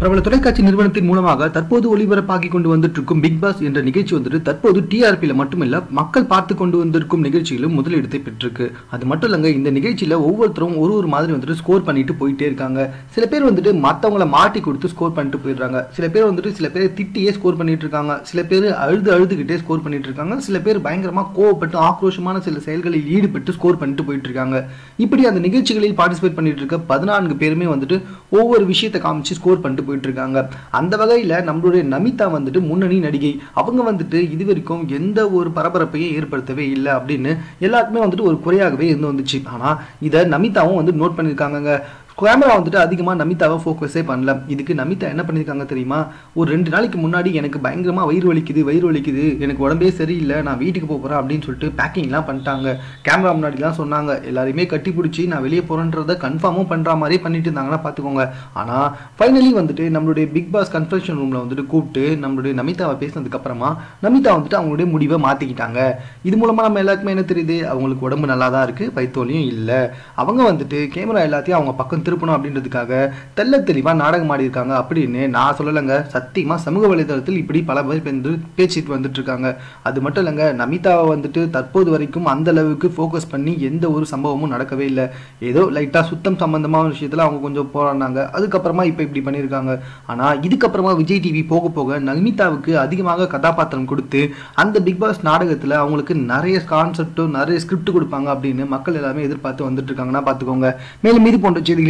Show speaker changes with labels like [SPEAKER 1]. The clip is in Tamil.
[SPEAKER 1] பிரபல தொலைக்காட்சி நிறுவனத்தின் மூலமாக தற்போது ஒளிபரப்பாகி கொண்டு வந்துட்டு இருக்கும் பிக் பாஸ் என்ற நிகழ்ச்சி வந்துட்டு தற்போது டிஆர்பியில் மட்டுமில்ல மக்கள் பார்த்து கொண்டு வந்திருக்கும் நிகழ்ச்சியிலும் முதலிடத்தை பெற்றிருக்கு. அது மட்டும் இல்லைங்க இந்த நிகழ்ச்சியில ஒவ்வொருத்தரும் ஒரு ஒரு மாதிரி வந்துட்டு ஸ்கோர் பண்ணிட்டு போயிட்டே இருக்காங்க. சில பேர் வந்துட்டு மற்றவங்கள மாட்டி கொடுத்து ஸ்கோர் பண்ணிட்டு போயிடுறாங்க. சில பேர் வந்துட்டு சில பேர் திட்டியே ஸ்கோர் பண்ணிட்டு இருக்காங்க. சில பேர் அழுது அழுதுகிட்டே ஸ்கோர் பண்ணிட்டு இருக்காங்க. சில பேர் பயங்கரமா கோவப்பட்டு ஆக்ரோஷமான சில செயல்களில் ஈடுபட்டு ஸ்கோர் பண்ணிட்டு போயிட்டு இருக்காங்க. இப்படி அந்த நிகழ்ச்சிகளில் பார்ட்டிசிபேட் பண்ணிட்டு இருக்க பதினான்கு பேருமே வந்துட்டு ஒவ்வொரு விஷயத்தை காமிச்சு ஸ்கோர் பண்ணிட்டு போயிட்டுருக்காங்க. அந்த வகையில நம்மளுடைய நமிதா வந்துட்டு முன்னணி நடிகை. அவங்க வந்துட்டு இது வரைக்கும் எந்த ஒரு பரபரப்பையும் ஏற்படுத்தவே இல்லை அப்படின்னு எல்லாருக்குமே வந்துட்டு ஒரு குறையாகவே இருந்து வந்துச்சு. ஆனா இதை நமிதாவும் வந்து நோட் பண்ணியிருக்காங்க கேமரா வந்துட்டு அதிகமாக நமிதாவை ஃபோக்கஸே பண்ணல. இதுக்கு நமிதா என்ன பண்ணியிருக்காங்க தெரியுமா? ஒரு ரெண்டு நாளைக்கு முன்னாடி எனக்கு பயங்கரமாக வயிறு வலிக்குது வயிறு வலிக்குது. எனக்கு உடம்பே சரியில்லை நான் வீட்டுக்கு போக போகிறேன் அப்படின்னு சொல்லிட்டு பேக்கிங்லாம் பண்ணிட்டாங்க. கேமரா முன்னாடிலாம் சொன்னாங்க. எல்லாரையுமே கட்டி பிடிச்சி நான் வெளியே போகிறேன்றதை கன்ஃபார்மும் பண்ணுற மாதிரி பண்ணிட்டு இருந்தாங்கன்னா பார்த்துக்கோங்க ஆனால் ஃபைனலி வந்துட்டு நம்மளுடைய பிக் பாஸ் கன்ஃபெஷன் ரூமில் வந்துட்டு கூப்பிட்டு நம்மளுடைய நமிதாவை பேசினதுக்கப்புறமா நமிதா வந்துட்டு அவங்களுடைய முடிவை மாற்றிக்கிட்டாங்க இது மூலமாக நம்ம எல்லாருக்குமே என்ன தெரியுது? அவங்களுக்கு உடம்பு நல்லா தான் இருக்குது வயிற்றுவலியும் இல்லை. அவங்க வந்துட்டு கேமரா எல்லாத்தையும் அவங்க பக்கம் திருப்பணும் அப்படின்றதுக்காக தெல்ல தெளிவாக நாடகம் ஆடி இருக்காங்க அப்படின்னு நான் சொல்லலைங்க. சத்தியமாக சமூக வலைதளத்தில் இப்படி பல பேர் வந்து பேசிட்டு வந்துட்டு இருக்காங்க அது மட்டும் இல்லைங்க நமிதாவை வந்துட்டு தற்போது வரைக்கும் அந்த அளவுக்கு ஃபோக்கஸ் பண்ணி எந்த ஒரு சம்பவமும் நடக்கவே இல்லை. ஏதோ லைட்டாக சுத்தம் சம்பந்தமான விஷயத்தில் அவங்க கொஞ்சம் போராடினாங்க. அதுக்கப்புறமா இப்போ இப்படி பண்ணியிருக்காங்க. ஆனால் இதுக்கப்புறமா விஜய் டிவி போக போக நமிதாவுக்கு அதிகமாக கதாபாத்திரம் கொடுத்து அந்த பிக் பாஸ் நாடகத்தில் அவங்களுக்கு நிறைய கான்செப்டும் நிறைய ஸ்கிரிப்ட் கொடுப்பாங்க அப்படின்னு மக்கள் எல்லாமே எதிர்பார்த்து வந்துட்டு இருக்காங்கன்னா பார்த்துக்கோங்க. மேலும் இது போன்ற செய்திகள்